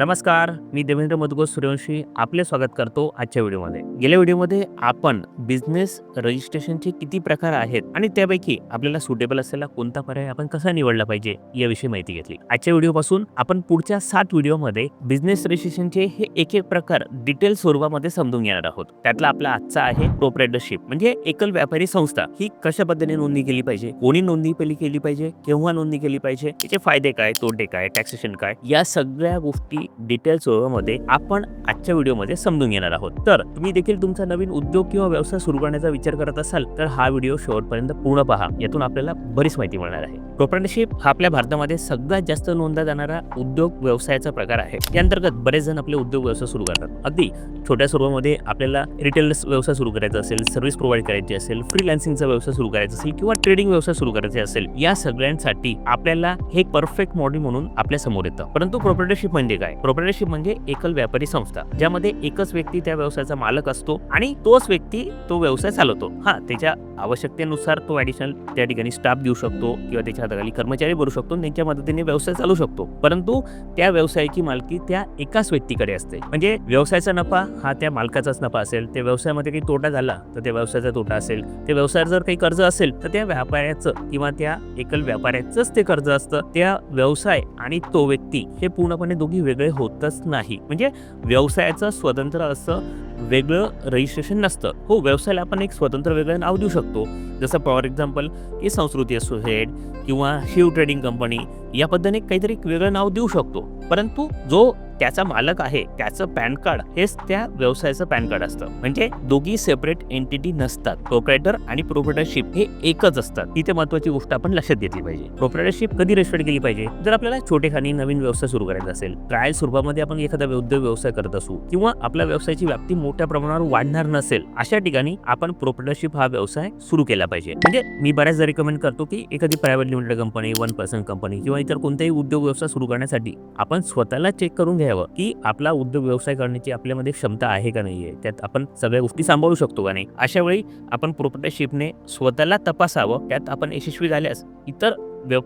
नमस्कार मी देवेंद्र मधुगो सूर्यवंशी आपले स्वागत करतो आजच्या व्हिडिओमध्ये. गेल्या व्हिडिओमध्ये आपण बिझनेस रजिस्ट्रेशनचे किती प्रकार आहेत आणि त्यापैकी आपल्याला सुटेबल असलेला कोणता पर्याय आपण कसा निवडला पाहिजे याविषयी माहिती घेतली. आजच्या व्हिडिओपासून आपण पुढच्या सात व्हिडिओमध्ये बिझनेस रजिस्ट्रेशनचे हे एक एक प्रकार डिटेल स्वरूपामध्ये समजून घेणार आहोत. त्यातला आपला आजचा आहे प्रोप्रेटरशिप म्हणजे एकल व्यापारी संस्था. ही कशा पद्धतीने नोंदणी केली पाहिजे? कोणी नोंदणी पहिली केली पाहिजे? केव्हा नोंदणी केली पाहिजे? त्याचे फायदे काय? तोटे काय? टॅक्सेशन काय? या सगळ्या गोष्टी डिटेल स्वरूपामध्ये आपण आजच्या व्हिडिओमध्ये समजून घेणार आहोत. तर तुम्ही देखील तुमचा नवीन उद्योग किंवा व्यवसाय सुरू करण्याचा विचार करत असाल तर हा व्हिडिओ शेवटपर्यंत पूर्ण पहा. यातून आपल्याला बरीच माहिती मिळणार आहे. प्रोप्रायटरशिप हा आपल्या भारतामध्ये सगळ्यात जास्त नोंदला जाणारा उद्योग व्यवसायाचा प्रकार आहे. या अंतर्गत बरेच जण आपले उद्योग व्यवसाय सुरू करतात. अगदी छोट्या स्वरूपामध्ये आपल्याला रिटेल व्यवसाय सुरू करायचा असेल सर्व्हिस प्रोव्हाइड करायची असेल फ्रीलान्सिंगचा व्यवसाय सुरू करायचा असेल किंवा ट्रेडिंग व्यवसाय सुरू करायचे असेल या सगळ्यांसाठी आपल्याला हे परफेक्ट मॉडेल म्हणून आपल्यासमोर येतं. परंतु प्रोप्रायटरशिप म्हणजे काय? प्रोप्रायटरशिप म्हणजे एकल व्यापारी संस्था ज्यामध्ये एकच व्यक्ती त्या व्यवसायाचा मालक असतो आणि तोच व्यक्ती तो व्यवसाय चालवतो. हा त्याच्या आवश्यकतेनुसार तो ऍडिशनल त्या ठिकाणी स्टाफ देऊ शकतो किंवा त्याच्या हाताखाली कर्मचारी भरू शकतो त्यांच्या मदतीने व्यवसाय चालू शकतो. परंतु त्या व्यवसायाची मालकी त्या एकाच व्यक्तीकडे असते. म्हणजे व्यवसायाचा नफा हा त्या मालकाचाच नफा असेल त्या व्यवसायामध्ये काही तोटा झाला तर त्या व्यवसायाचा तोटा असेल त्या व्यवसायात जर काही कर्ज असेल तर त्या व्यापाऱ्याचं किंवा त्या एकल व्यापाऱ्याचंच ते कर्ज असतं. त्या व्यवसाय आणि तो व्यक्ती हे पूर्णपणे दोघी वेगळे होतच नाही. म्हणजे व्यवसायाचं स्वतंत्र असं वेगळं रजिस्ट्रेशन नसतं. हो व्यवसायाला आपण एक स्वतंत्र वेगळं नाव देऊ शकतो. जसं फॉर एक्झाम्पल की संस्कृती असोसिएट किंवा शिव ट्रेडिंग कंपनी या पद्धतीने काहीतरी वेगळं नाव देऊ शकतो. परंतु जो त्याचा मालक आहे त्याचं पॅन कार्ड हेच त्या व्यवसायाचं पॅन कार्ड असतं. म्हणजे दोघी सेपरेट एंटिटी नसतात. प्रोप्रायटर आणि प्रोप्रायटरशिप हे एकच असतात. तिथे महत्वाची गोष्ट आपण लक्षात घेतली पाहिजे. प्रोप्रायटरशिप कधी रजिस्टर केली पाहिजे? जर आपल्याला छोटेखानी नवीन व्यवसाय सुरू करायचा असेल ट्रायल स्वरूपामध्ये आपण एखादा उद्योग व्यवसाय करत असू किंवा आपल्या व्यवसायाची व्याप्ती मोठ्या प्रमाणावर वाढणार नसेल अशा ठिकाणी आपण प्रोप्रायटरशिप हा व्यवसाय सुरू केला पाहिजे. म्हणजे मी बऱ्याचदा रिकमेंड करतो की एखादी private limited company one person company किंवा इतर कोणताही उद्योग व्यवसाय सुरू करण्यासाठी आपण स्वतःला चेक करून घ्यावं की आपला उद्योग व्यवसाय करण्याची आपल्यामध्ये क्षमता आहे का नाहीये. त्यात आपण सगळ्या गोष्टी सांभाळू शकतो का नाही. अशा वेळी आपण प्रोप्रायटरशिपने स्वतःला तपासावं. त्यात आपण यशस्वी झाल्यास इतर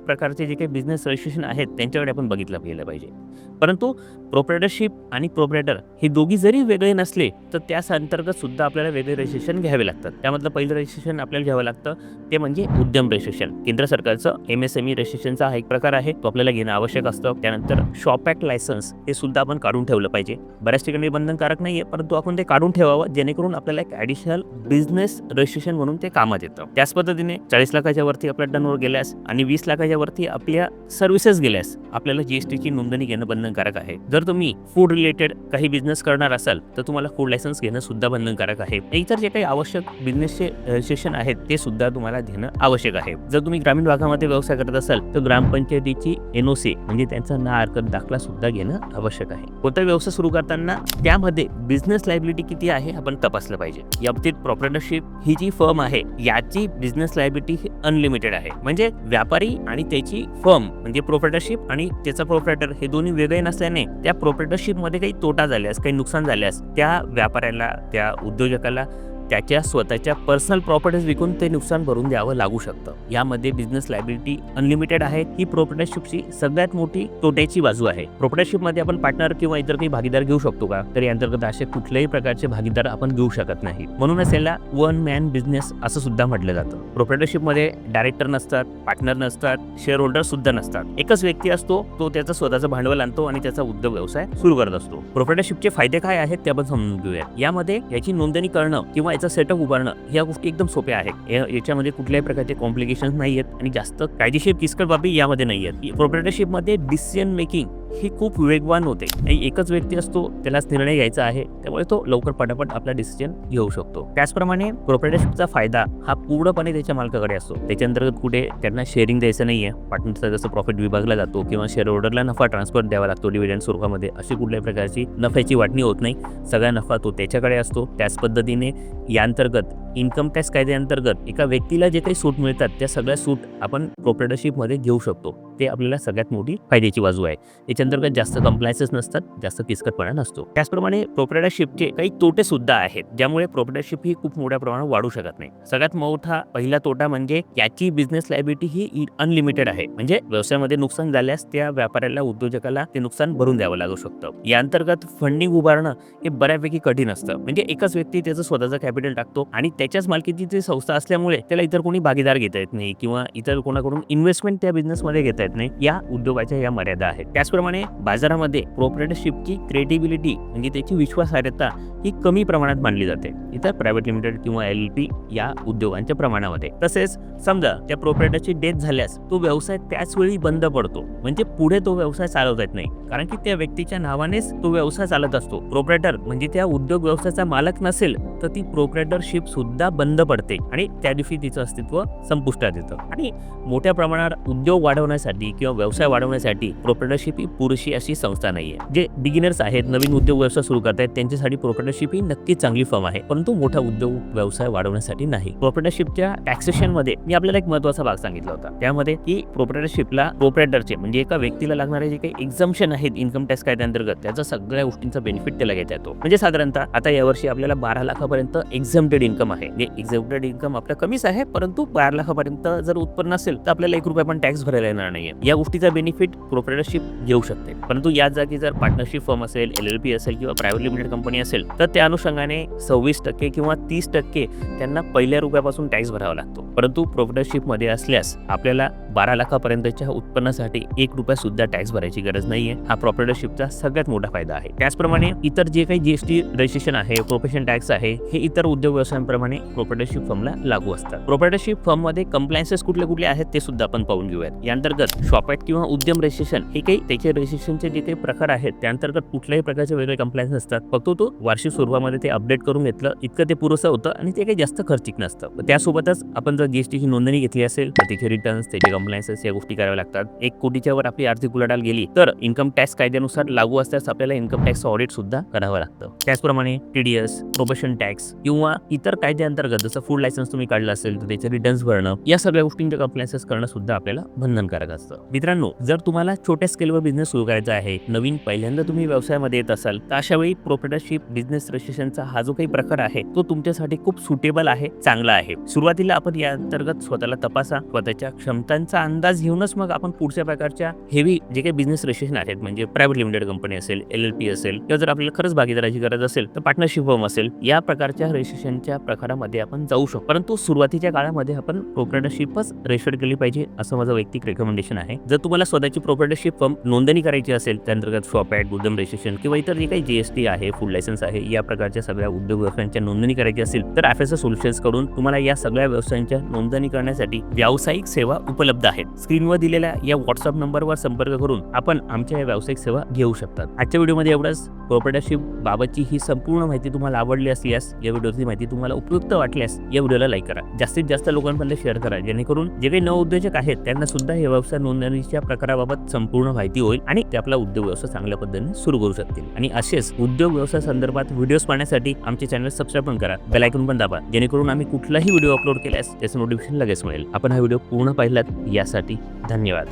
प्रकारचे जे काही बिझनेस रजिस्ट्रेशन आहेत त्यांच्याकडे आपण बघितलं गेलं पाहिजे. परंतु प्रोपरेटरशिप आणि प्रोपरेटर हे दोघी जरी वेगळे नसले तर त्याच अंतर्गत सुद्धा आपल्याला वेगळे रजिस्ट्रेशन घ्यावे लागतात. त्यामधलं पहिलं रजिस्ट्रेशन आपल्याला घ्यावं लागतं ते म्हणजे उद्यम रजिस्ट्रेशन केंद्र सरकारचं एम एस एम ई रजिस्ट्रेशनचा हा एक प्रकार आहे तो आपल्याला घेणं आवश्यक असतं. त्यानंतर शॉप ॲक्ट लायसन्स हे सुद्धा आपण काढून ठेवलं पाहिजे. बऱ्याच ठिकाणी बंधनकारक नाही आहे परंतु आपण ते काढून ठेवावं जेणेकरून आपल्याला एक ॲडिशनल बिझनेस रजिस्ट्रेशन म्हणून ते कामात येतं. त्याच पद्धतीने चाळीस लाखाच्या वरती आपल्या टर्नवर गेल्यास आणि वीस लाखाच्या वरती आपल्या सर्व्हिसेस गेल्यास आपल्याला जीएसटीची नोंदणी घेणं बंधनकारक आहे. जर तुम्ही फूड रिलेटेड काही बिझनेस करणार असाल तर तुम्हाला फूड लायसन्स घेणं सुद्धा बंधनकारक आहे. इतर जे काही आवश्यक बिझनेसचे रजिस्ट्रेशन आहेत ते सुद्धा तुम्हाला घेणं आवश्यक आहे. जर तुम्ही ग्रामीण भागामध्ये व्यवसाय करत असाल तर ग्रामपंचायतीची एनओसी म्हणजे त्यांचा ना हरकत दाखला सुद्धा घेणं आवश्यक आहे. कोणता व्यवसाय सुरू करताना त्यामध्ये बिझनेस लायबिलिटी किती आहे आपण तपासलं पाहिजे. या बाबतीत ही जी फर्म आहे याची बिझनेस लायबिलिटी ही अनलिमिटेड आहे. म्हणजे व्यापारी आणि त्याची फर्म म्हणजे प्रोप्रायटरशिप आणि त्याचा प्रोप्रायटर हे दोन्ही वेगळे नसल्याने त्या प्रोप्रायटरशिप काही तोटा झाल्यास काही नुकसान झाल्यास त्या व्यापाऱ्याला त्या उद्योजकाला त्याच्या स्वतःच्या पर्सनल प्रॉपर्टीज विकून ते नुकसान भरून द्यावं लागू शकतं. यामध्ये बिझनेस लायबिलिटी अनलिमिटेड आहे. ही प्रोप्रायटरशिपची सगळ्यात मोठी तोट्याची बाजू आहे. मध्ये आपण पार्टनर किंवा इतर काही भागीदार घेऊ शकतो का? तर अंतर्गत असे कुठल्याही प्रकारचे भागीदार आपण घेऊ शकत नाही. म्हणूनच याला वन मॅन बिझनेस असं सुद्धा म्हटलं जातं. प्रोप्रायटरशिपमध्ये डायरेक्टर नसतात पार्टनर नसतात शेअर होल्डर सुद्धा नसतात. एकच व्यक्ती असतो तो त्याचं स्वतःचं भांडवल आणतो आणि त्याचा उद्योग व्यवसाय सुरू करत असतो. प्रोप्रायटरशिपचे फायदे काय आहेत ते आपण समजून घेऊया यामध्ये याची नोंदणी करणं किंवा याचा सेटअप उभारणं ह्या गोष्टी एकदम सोप्या आहेत. या- याच्यामध्ये कुठल्याही प्रकारचे कॉम्प्लिकेशन्स नाही आहेत आणि जास्त कायदेशीर किचकट बाबी यामध्ये नाही आहेत प्रोप्रेटरशिपमध्ये डिसिजन मेकिंग ही खूप वेगवान होते. आणि एकच व्यक्ती असतो त्यालाच निर्णय घ्यायचा आहे त्यामुळे तो लवकर पटापट आपला डिसिजन घेऊ शकतो. त्याचप्रमाणे प्रोप्रायटरशिपचा फायदा हा पूर्णपणे त्याच्या मालकाकडे असतो. त्याच्या अंतर्गत कुठे त्यांना शेअरिंग द्यायचं नाहीये. पार्टनरचा जसं प्रॉफिट विभागला जातो किंवा शेअर होल्डरला नफा ट्रान्सफर द्यावा लागतो डिव्हिडंड स्वरूपामध्ये अशी कुठल्याही प्रकारची नफ्याची वाटणी होत नाही. सगळा नफा तो त्याच्याकडे असतो. त्याच पद्धतीने या अंतर्गत इन्कम टॅक्स कायद्याअंतर्गत एका व्यक्तीला जे काही सूट मिळतात त्या सगळ्या सूट आपण प्रोप्रायटरशिपमध्ये घेऊ शकतो. ते आपल्याला सगळ्यात मोठी फायद्याची बाजू आहे. याच्या अंतर्गत जास्त कंप्लायन्सेस नसतात जास्त किचकटपणा नसतो. त्याचप्रमाणे प्रोप्रायटरशिपचे काही तोटे सुद्धा आहेत ज्यामुळे प्रोप्रायटरशिप ही खूप मोठ्या प्रमाणात वाढू शकत नाही. सगळ्यात मोठा पहिला तोटा म्हणजे याची बिझनेस लायबिलिटी ही अनलिमिटेड आहे. म्हणजे व्यवसायामध्ये नुकसान झाल्यास त्या व्यापाऱ्याला उद्योजकाला ते नुकसान भरून द्यावं लागू शकतं. या अंतर्गत फंडिंग उभारणं हे बऱ्यापैकी कठीण असतं. म्हणजे एकच व्यक्ती त्याचं स्वतःचं कॅपिटल टाकतो आणि त्याच्याच मालकीची संस्था असल्यामुळे त्याला इतर कोणी भागीदार घेता येत नाही किंवा इतर कोणाकडून इन्व्हेस्टमेंट त्या बिझनेसमध्ये घेता येत नाही या उद्योगाच्या या मर्यादा आहेत. त्याचप्रमाणे बाजारामध्ये प्रोपरेटरशिपची क्रेडिबिलिटी म्हणजे त्याची विश्वासार्हता ही कमी प्रमाणात मानली जाते. इतर प्रायव्हेट लिमिटेड किंवा एल पी या उद्योगांच्या प्रमाणामध्ये. तसेच समजा त्या प्रोपरेटरची डेथ झाल्यास तो व्यवसाय त्याच वेळी बंद पडतो. म्हणजे पुढे तो व्यवसाय चालवता येत नाही. कारण की त्या व्यक्तीच्या नावानेच तो व्यवसाय चालत असतो. प्रोपरेटर म्हणजे त्या उद्योग व्यवसायाचा मालक नसेल तर ती प्रोपरेटरशिप सुद्धा बंद पडते आणि त्या दिवशी तिचं अस्तित्व संपुष्टात येतं. आणि मोठ्या प्रमाणात उद्योग वाढवण्यासाठी किंवा व्यवसाय वाढवण्यासाठी प्रोप्रेटरशिप ही पुरेशी अशी संस्था नाहीये. जे बिगिनर्स आहेत नवीन उद्योग व्यवसाय सुरू करतायत त्यांच्यासाठी प्रोप्रेटरशिप ही नक्की चांगली फर्म आहे. परंतु मोठा उद्योग व्यवसाय वाढवण्यासाठी नाही. प्रोप्रेटरशिपच्या टॅक्सेशनमध्ये मी आपल्याला एक महत्त्वाचा भाग सांगितला होता. त्यामध्ये की प्रोप्रेटरशिपला प्रोप्रेटरचे म्हणजे एका व्यक्तीला लागणारे जे काही एक्झम्शन आहेत इन्कम टॅक्स कायद्यांतर्गत त्याचा सगळ्या गोष्टींचा बेनिफिट त्याला घेता येतो. म्हणजे साधारणतः आता यावर्षी आपल्याला बारा लाखापर्यंत एक्झम्प्टेड इन्कम आहे. म्हणजे एक्झेप्टेड इन्कम आपलं कमीच आहे परंतु बारा लाखापर्यंत जर उत्पन्न असेल तर आपल्याला एक रुपया पण टॅक्स भरायला येणार नाहीये. या गोष्टीचा बेनिफिट प्रोपरेटरशिप घेऊ शकते. परंतु या जागी जर पार्टनरशिप फर्म असेल एल एल पी असेल किंवा प्रायव्हेट लिमिटेड कंपनी असेल तर त्या अनुषंगाने सव्वीस टक्के किंवा तीस टक्के त्यांना पहिल्या रुपयापासून टॅक्स भरावा लागतो. परंतु प्रोप्रायटरशिपमध्ये असल्यास आपल्याला बारा लाखापर्यंतच्या उत्पन्नासाठी एक रुपया सुद्धा टॅक्स भरायची गरज नाहीये. हा प्रोप्रायटरशिपचा सगळ्यात मोठा फायदा आहे. त्याचप्रमाणे इतर जे काही जीएसटी रजिस्ट्रेशन आहे प्रोफेशन टॅक्स आहे हे इतर उद्योग व्यवसायांप्रमाणे प्रोप्रायटरशिप फर्मला लागू असतात. प्रोप्रायटरशिप फर्ममध्ये कंप्लायन्सेस कुठले कुठले आहेत ते सुद्धा आपण पाहून घेऊयात. या अंतर्गत शॉपॅट किंवा उद्यम रजिस्ट्रेशन हे काही त्याचे रजिस्ट्रेशनचे जे काही प्रकार आहेत त्या अंतर्गत कुठल्याही प्रकारचे वेगळे कंप्लायन्स असतात फक्त तो वार्षिक स्वरूपामध्ये ते अपडेट करून घेतलं इतकं ते पुरेसं होतं आणि ते काही जास्त खर्चिक नसतं. त्यासोबतच आपण जर जीएसटीची नोंदणी घेतली असेल तर त्याचे रिटर्न्स त्याचे कंप्लायन्सेस या गोष्टी कराव्या लागतात. एक कोटीच्या वर आपली आर्थिक उलाढाल गेली तर इन्कम टॅक्स कायद्यानुसार लागू असल्यास आपल्याला इन्कम टॅक्स ऑडिट सुद्धा करावं लागतं. त्याचप्रमाणे टीडीएस प्रोबेशन टॅक्स किंवा इतर कायद्याअंतर्गत जसं फूड लायसन्स तुम्ही काढलं असेल तर त्याचे रिटर्न्स भरणं या सगळ्या गोष्टींचे कंप्लायन्सेस करणं सुद्धा आपल्याला बंधनकारक असतं. मित्रांनो जर तुम्हाला छोट्या स्केलवर बिझनेस सुरू करायचा आहे नवीन पहिल्यांदा तुम्ही व्यवसायामध्ये येत असाल तर अशा वेळी प्रोप्रायटरशिप बिझनेस रजिस्ट्रेशनचा हा जो काही प्रकार आहे तो तुमच्यासाठी खूप सुटेबल आहे चांगला आहे. सुरुवातीला आपण या अंतर्गत स्वतःला तपासा स्वतःच्या क्षमतांचा अंदाज घेऊनच मग आपण पुढच्या प्रकारच्या हेवी जे काही बिझनेस रजिस्ट्रेशन आहेत म्हणजे प्रायव्हेट लिमिटेड कंपनी असेल एल एल पी असेल किंवा जर आपल्याला खरंच भागीदाराची गरज असेल तर पार्टनरशिप होम असेल या प्रकारच्या रजिस्ट्रेशनच्या प्रकारामध्ये आपण जाऊ शकतो. परंतु सुरुवातीच्या काळामध्ये आपण प्रोप्रेटरशिपच रजिस्टर केली पाहिजे असं माझं वैयक्तिक रेकमेंडेशन आहे. जर तुम्हाला स्वतःची प्रोप्रेटरशिप फॉर्म नोंदणी करायची असेल त्यांतर्गत शॉप ॲट उद्यम रजिस्ट्रेशन किंवा इतर जे काही जीएसटी आहे फूड लायसन्स आहे या प्रकारच्या सगळ्या उद्योग व्यवसायांच्या नोंदणी करायची असेल तर एफ सोल्युशन्सकडून तुम्हाला या सगळ्या व्यवसायांच्या नोंदणी करण्यासाठी व्यावसायिक सेवा उपलब्ध आहेत. स्क्रीनवर दिलेल्या या व्हॉट्सअप नंबरवर संपर्क करून आपण आमच्या या व्यावसायिक सेवा घेऊ शकतात. आजच्या व्हिडिओमध्ये एवढंच. प्रोप्रायटरशिप बाबतची ही संपूर्ण माहिती तुम्हाला आवडली असल्यास या व्हिडिओची माहिती तुम्हाला उपयुक्त वाटल्यास या व्हिडिओला लाईक करा. जास्तीत जास्त लोकांपर्यंत शेअर करा. जेणेकरून जे काही नवउद्योजक आहेत त्यांना सुद्धा हे व्यवसाय नोंदणीच्या प्रकाराबाबत संपूर्ण माहिती होईल आणि ते आपला उद्योग व्यवसाय चांगल्या पद्धतीने सुरू करू शकतील. आणि असेच उद्योग व्यवसाय संदर्भात व्हिडिओज पाहण्यासाठी आमचे चॅनल सबस्क्राईब पण करा. बेल आयकॉन पण दाबा. जेणेकरून आम्ही कुठलाही व्हिडिओ अपलोड केल्यास त्याचं नोटिफिकेशन लगेच मिळेल. आपण हा व्हिडिओ पूर्ण पाहिलात यासाठी धन्यवाद.